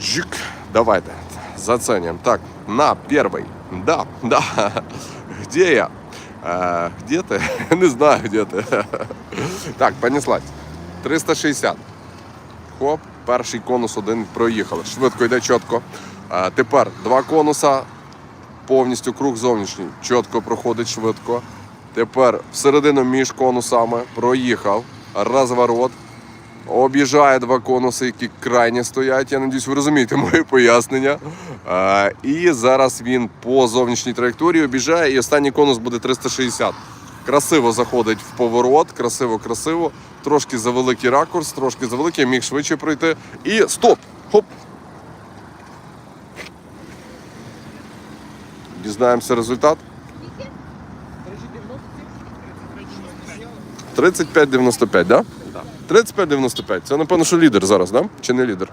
Джик. Давайте. Заценим. Так, на первый. Да, да. Где я? Е, где ти? Не знаю, де ти. Так, понеслась. 360. Хоп, перший конус один проїхали. Швидко йде чітко. Е, тепер два конуса, повністю круг зовнішній. Чітко проходить швидко. Тепер всередину між конусами проїхав. Розворот. Об'їжджає два конуси, які крайні стоять. Я надіюсь, ви розумієте моє пояснення. Е, і зараз він по зовнішній траєкторії об'їжджає, і останній конус буде 360. Красиво заходить в поворот, красиво, красиво. Трошки за великий ракурс, трошки за великий, міг швидше пройти. І стоп! Хоп! Дізнаємося результат. 35-95, да? Так. 35-95. Це напевно, що лідер зараз, да? Чи не лідер?